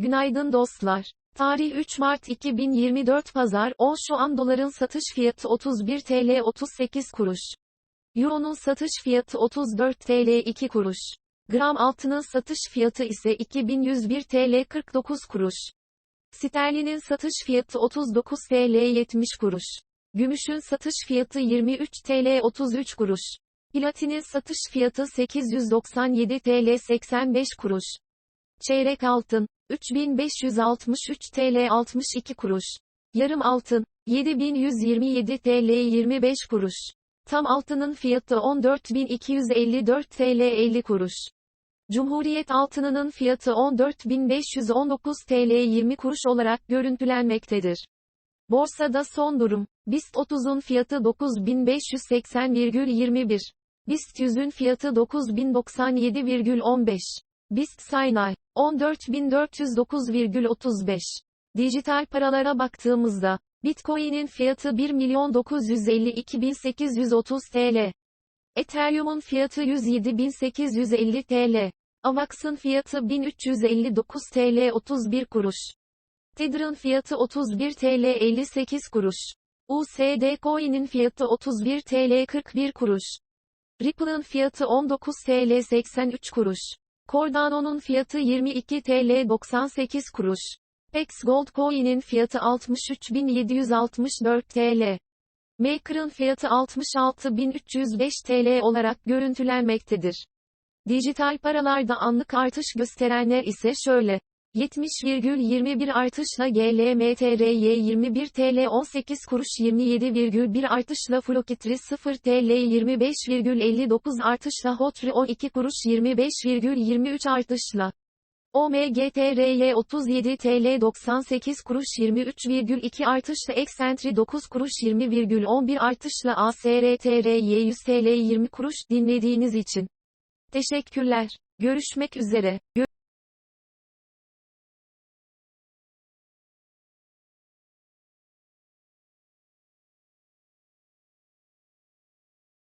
Günaydın dostlar. Tarih 3 Mart 2024 Pazar, 10 şu an doların satış fiyatı 31 TL 38 kuruş. Euro'nun satış fiyatı 34 TL 2 kuruş. Gram altının satış fiyatı ise 2101 TL 49 kuruş. Sterlinin satış fiyatı 39 TL 70 kuruş. Gümüşün satış fiyatı 23 TL 33 kuruş. Platinin satış fiyatı 897 TL 85 kuruş. Çeyrek altın, 3563 TL 62 kuruş. Yarım altın, 7127 TL 25 kuruş. Tam altının fiyatı 14254 TL 50 kuruş. Cumhuriyet altınının fiyatı 14519 TL 20 kuruş olarak görüntülenmektedir. Borsada son durum. BIST 30'un fiyatı 9580,21. BIST 100'ün fiyatı 9097,15. BIST Saynay 14409,35. Dijital paralara baktığımızda Bitcoin'in fiyatı 1.952.830 TL. Ethereum'un fiyatı 107.850 TL. Avax'ın fiyatı 1359 TL 31 kuruş. Tether'ın fiyatı 31 TL 58 kuruş. USD Coin'in fiyatı 31 TL 41 kuruş. Ripple'ın fiyatı 19 TL 83 kuruş. Cardano'nun fiyatı 22 TL 98 kuruş. Pex Gold Coin'in fiyatı 63.764 TL. Maker'ın fiyatı 66.305 TL olarak görüntülenmektedir. Dijital paralarda anlık artış gösterenler ise şöyle. 70,21 artışla GLMTRY 21 TL 18 kuruş 27,1 artışla Flokitri 0 TL 25,59 artışla Hotri 12 kuruş 25,23 artışla OMGTRY 37 TL 98 kuruş 23,2 artışla Exentry 9 kuruş 20,11 artışla ASRTRY 100 TL 20 kuruş dinlediğiniz için. Teşekkürler. Görüşmek üzere. Gö